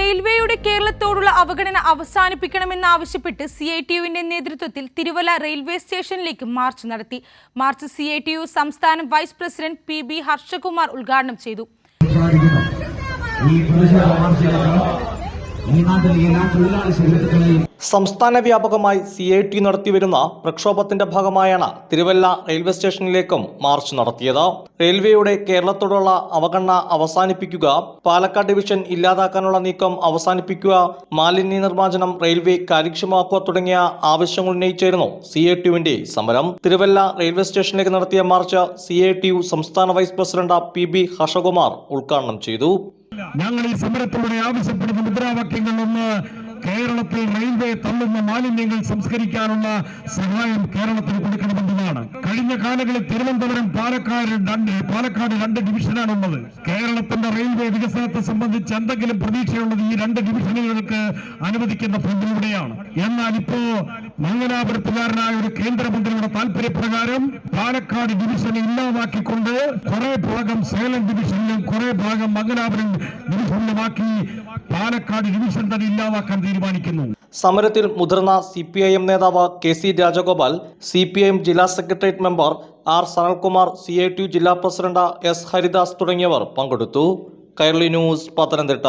റെയിൽവേയുടെ കേരളത്തോടുള്ള അവഗണന അവസാനിപ്പിക്കണമെന്നാവശ്യപ്പെട്ട് സി ഐ ടി യുവിന്റെ നേതൃത്വത്തിൽ തിരുവല്ല റെയിൽവേ സ്റ്റേഷനിലേക്ക് മാർച്ച് നടത്തി. March C I T U സംസ്ഥാന vice president P B Harshakumar ഉദ്ഘാടനം ചെയ്തു. സംസ്ഥാന വ്യാപകമായി സി ഐ ടി നടത്തിവരുന്ന പ്രക്ഷോഭത്തിന്റെ ഭാഗമായാണ് തിരുവല്ല റെയിൽവേ സ്റ്റേഷനിലേക്കും മാർച്ച് നടത്തിയത്. റെയിൽവേയുടെ കേരളത്തോടുള്ള അവഗണന അവസാനിപ്പിക്കുക പാലക്കാട് ഡിവിഷൻ ഇല്ലാതാക്കാനുള്ള നീക്കം അവസാനിപ്പിക്കുക മാലിന്യ നിർമ്മാർജനം റെയിൽവേ കാര്യക്ഷമമാക്കുക തുടങ്ങിയ ആവശ്യങ്ങൾ ഉന്നയിച്ചായിരുന്നു സി ഐ ടിയുവിന്റെ സമരം. തിരുവല്ല റെയിൽവേ സ്റ്റേഷനിലേക്ക് നടത്തിയ march C I T U സംസ്ഥാന vice president P B Harshakumar ഉദ്ഘാടനം ചെയ്തു. ഞങ്ങൾ ഈ സമരത്തിലൂടെ ആവശ്യപ്പെടുന്ന മുദ്രാവാക്യങ്ങൾ ഒന്ന് കേരളത്തിൽ റെയിൽവേ തള്ളുന്ന മാലിന്യങ്ങൾ സംസ്കരിക്കാനുള്ള സഹായം കേരളത്തിന് കൊടുക്കണമെന്നതാണ്. കഴിഞ്ഞ കാലങ്ങളിൽ തിരുവനന്തപുരം പാലക്കാട് രണ്ട് പാലക്കാട് രണ്ട് ഡിവിഷനാണ് ഉള്ളത്. കേരളത്തിന്റെ റെയിൽവേ വികസനത്തെ സംബന്ധിച്ച് എന്തെങ്കിലും പ്രതീക്ഷയുള്ളത് ഈ രണ്ട് ഡിവിഷനുകൾക്ക് അനുവദിക്കുന്ന ഫണ്ടിലൂടെയാണ്. എന്നാൽ ഇപ്പോ മംഗലാപുരത്തുകാരനായ ഒരു കേന്ദ്രമന്ത്രിയുടെ താല്പര്യപ്രകാരം പാലക്കാട് ഡിവിഷൻ ഇല്ലാതാക്കിക്കൊണ്ട് കുറെ ഭാഗം സേലം ഡിവിഷനിലും കുറെ ഭാഗം മംഗലാപുരം ഡിവിഷനിലുമാക്കി പാലക്കാട് ഡിവിഷൻ തന്നെ ഇല്ലാതാക്കാൻ തീരുമാനിക്കുന്നു. സമരത്തിൽ മുതിർന്ന സി പി ഐ എം നേതാവ് K C Rajagopal C P I M ജില്ലാ secretariat member R Sanalkumar C I T ജില്ലാ പ്രസിഡന്റ് എസ് ഹരിദാസ് തുടങ്ങിയവർ പങ്കെടുത്തു. കൈരളി ന്യൂസ് പത്തനംതിട്ട.